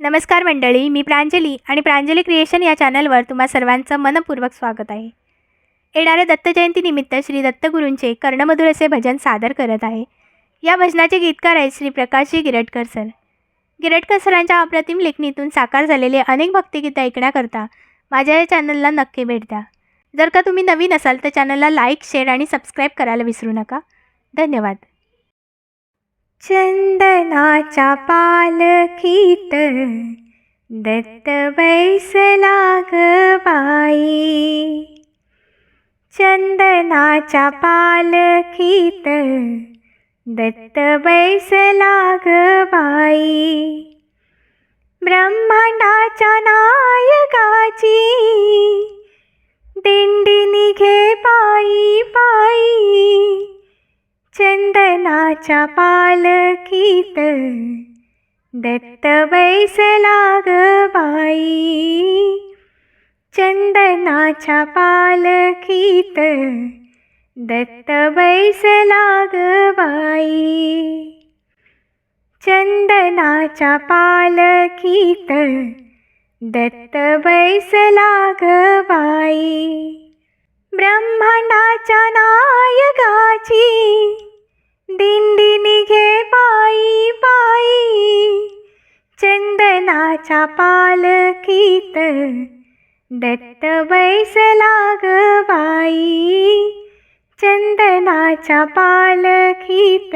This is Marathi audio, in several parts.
नमस्कार मंडळी मी प्रांजली आणि प्रांजली क्रिएशन या चॅनलवर तुम्हा सर्वांचं मनपूर्वक स्वागत आहे. येणाऱ्या दत्तजयंतीनिमित्त श्री दत्तगुरूंचे कर्णमधुर असे भजन सादर करत आहे. या भजनाचे गीतकार आहेत श्री प्रकाशजी गिरटकर सर. गिरटकर सरांच्या अप्रतिम लेखणीतून साकार झालेले अनेक भक्तिगीतं ऐकण्याकरता माझ्या या चॅनलला नक्की भेट द्या. जर का तुम्ही नवीन असाल तर चॅनलला लाईक शेअर आणि सबस्क्राईब करायला विसरू नका. धन्यवाद. चंदनाच्या पालखीत दत्त बैसला ग बाई. चंदनाच्या पालखीत दत्त बैसला ग बाई. ब्रह्मांडाच्या नायकाची दिंडी निघे पायी पायी चंदनाच्या पालखीत दत्त बैसला ग बाई. चंदनाच्या पालखीत दत्त बैसला ग बाई. चंदनाच्या पालखीत दत्त बैसला ग बाई. देवाच्या पालखीत दत्त बैसला ग बाई. चंदनाच्या पालखीत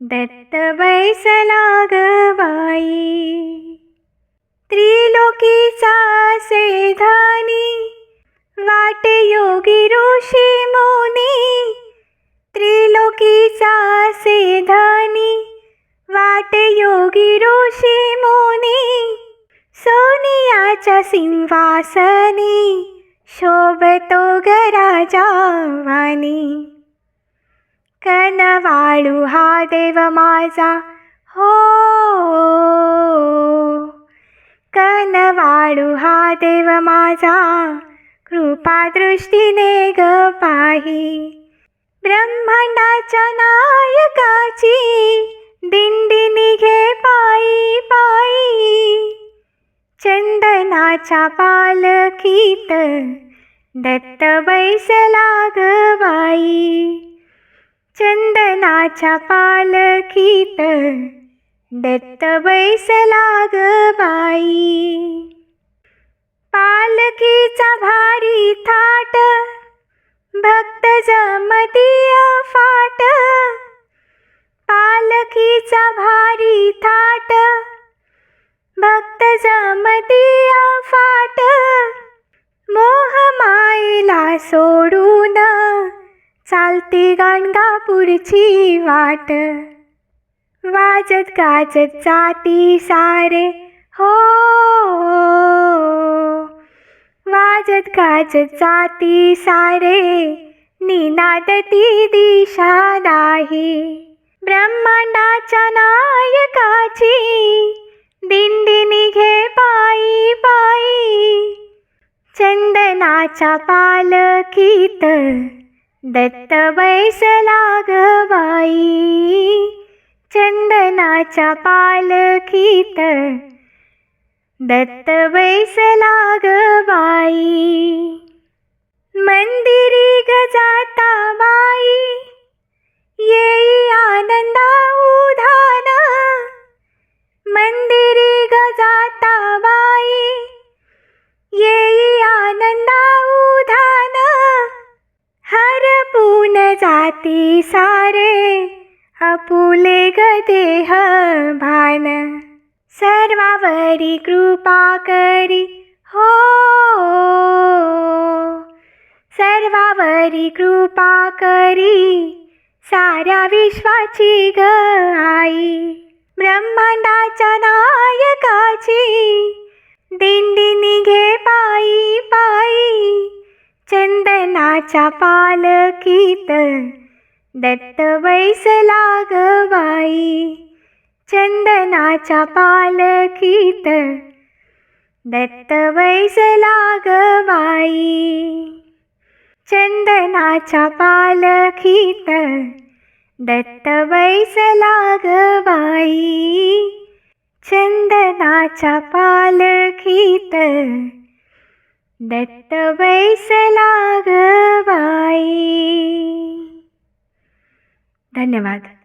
दत्त बैसला ग बाई. त्रिलोकीचा से धनी वाटे योगी ऋषी मोनी. त्रिलोकीचा से वाटे योगी ऋषी मुनी सोनियाच्या सिंहासनी शोभतो गराजावानी कनवाळू हा देव माझा हो. कनवाळू हा देव माझा कृपा दृष्टीने ग पाही ब्रह्मांडाच्या नायकाची चंदनाच्या पालखीत दत्त बैसला ग बाई चंदनाच्या पालखीत दत्त बैसला ग बाई पालखीचा भारी थाट भक्त जमतीय फाट. पालखीचा भारी थाट भक्त जमतीय वाट मोहमाईला सोडून चालती गाणगापूरची वाट. वाजत गाजत जाती सारे हो. वाजत गाजत जाती सारे निनादती दिशा नाही. ब्रह्मांडाच्या नायकाची दिंडी निघे पायी पायी चंदनाच्या पालखीत दत्त बैसला ग बाई. चंदनाच्या पालखीत दत्त बैसला ग बाई. मंदिरी गजाता बाई. आनंदा उधान हरपून जाती सारे अपुले ग देह भान. सर्वावरी कृपा करी हो. सर्वावरी कृपा करी साऱ्या विश्वाची ग आई. ब्रह्मांडाच्या नायकाची दिंडी निघे पा पायी चंदनाच्या पालकीत दत्त बैसला ग बाई चंदनाच्या पालखीत दत्त बैसला ग बाई चंदनाच्या पालखीत दत्त बैसला ग बाई चंदनाच्या पालखीत दत्त बैसला ग बाई धन्यवाद.